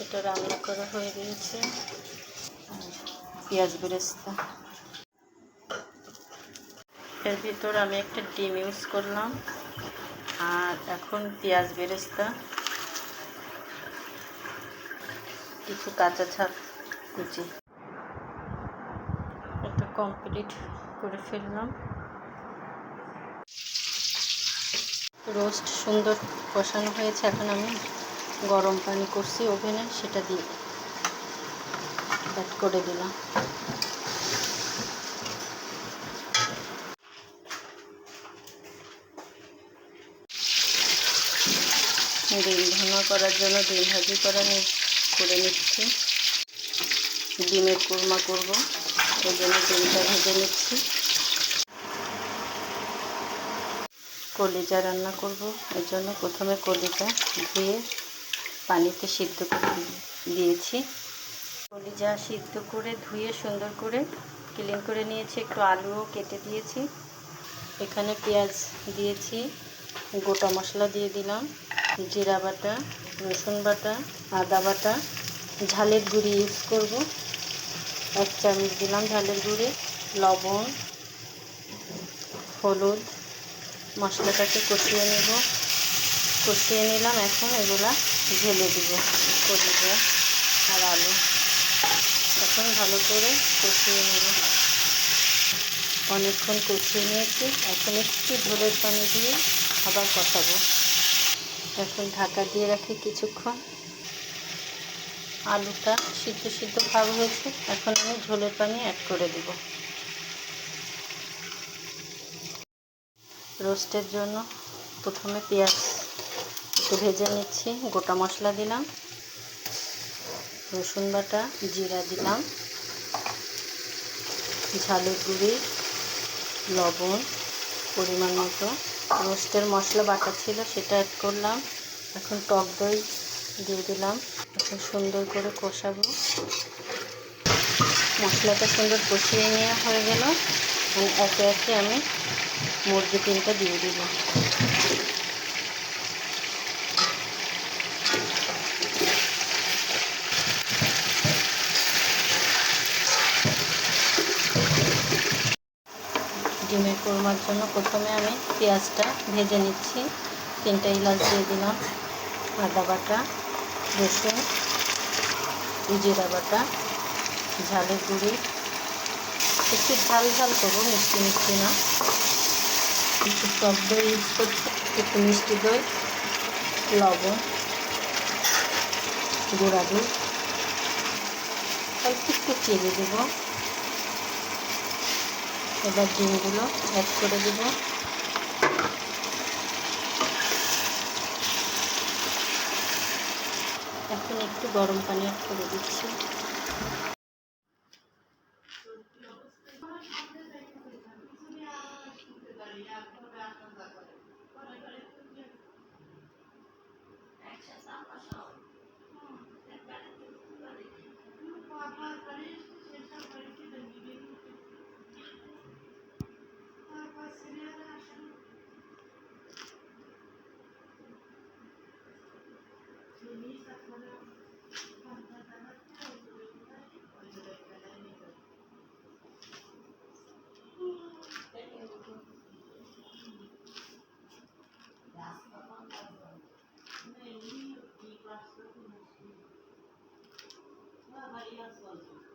এটা রান্না করা হয়ে গিয়েছে। পেঁয়াজ বেরেস্তা। এর ভিতর আমি একটা ডিম ইউজ করলাম। আর এখন পেঁয়াজ বেরেস্তা। কিছু কাঁচা ছাপ কুচি। এটা কমপ্লিট করে ফেললাম। রোস্ট সুন্দর কষানো হয়েছে। এখন আমি গরম পানি করছি ওভেনে, সেটা দিয়ে অ্যাড করে দিলাম। ডিম ঘন করার জন্য ডিম ভাজি করা করে নিচ্ছি। ডিমের কুরমা করব, ওই জন্য ডিমটা ভেজে নিচ্ছি। কলিজা রান্না করব। এর জন্য প্রথমে কলিজা ধুয়ে পানিতে সিদ্ধ করে দিয়ে- দিয়েছি। কলিজা সিদ্ধ করে ধুয়ে সুন্দর করে ক্লিন করে নিয়েছি। একটু আলুও কেটে দিয়েছি। এখানে পেঁয়াজ দিয়েছি, গোটা মশলা দিয়ে দিলাম, জিরা বাটা, রসুন বাটা, আদা বাটা, ঝালের গুঁড়ি ইউজ করব। এক চামচ দিলাম ঝালের গুঁড়ি, লবণ, হলুদ মশলাটাকে কষিয়ে নেব। কষিয়ে নিলাম এখন এগুলা ঢেলে দিব কলিজা আর আলু। এখন ভালো করে কষিয়ে নেব। অনেকক্ষণ কষিয়ে নিয়েছি। এখন একটু ঝোলের পানি দিয়ে আবার কষাবো। এখন ঢাকা দিয়ে রাখি কিছুক্ষণ। আলুটা সিদ্ধ সিদ্ধ ভাব হয়েছে। এখন আমি ঝোলের পানি অ্যাড করে দেব। রোস্টের জন্য প্রথমে পেঁয়াজ একটু ভেজে নিচ্ছি, গোটা মশলা দিলাম, রসুন বাটা, জিরা দিলাম, ঝালের গুঁড়ি, লবণ, পরিমাণ মতো। রোস্টের মশলা বাটা ছিল সেটা অ্যাড করলাম, এখন টক দই দিয়ে দিলাম, এখন সুন্দর করে কষাবো। মশলাটা সুন্দর কষিয়ে নেওয়া হয়ে গেল একে একে আমি মুরগি তিনটা দিয়ে দিব। ডিমের কোরমার জন্য প্রথমে আমি পেঁয়াজটা ভেজে নিচ্ছি। তিনটা ইলাচ দিয়ে দিলাম, আদা বাটা, রসুন, জিরা বাটা, ঝালের গুঁড়ি। একটু ঝাল ঝাল করব, মিষ্টি মিষ্টি না। একটু টক দই ইউজ করছি, একটু মিষ্টি দই, লবণ, গুঁড়া দুধ, অল্প একটু চিনি দেবো। এবার ডিমগুলো অ্যাড করে দেব। এখন একটু গরম পানি অ্যাড করে দিচ্ছি। variações.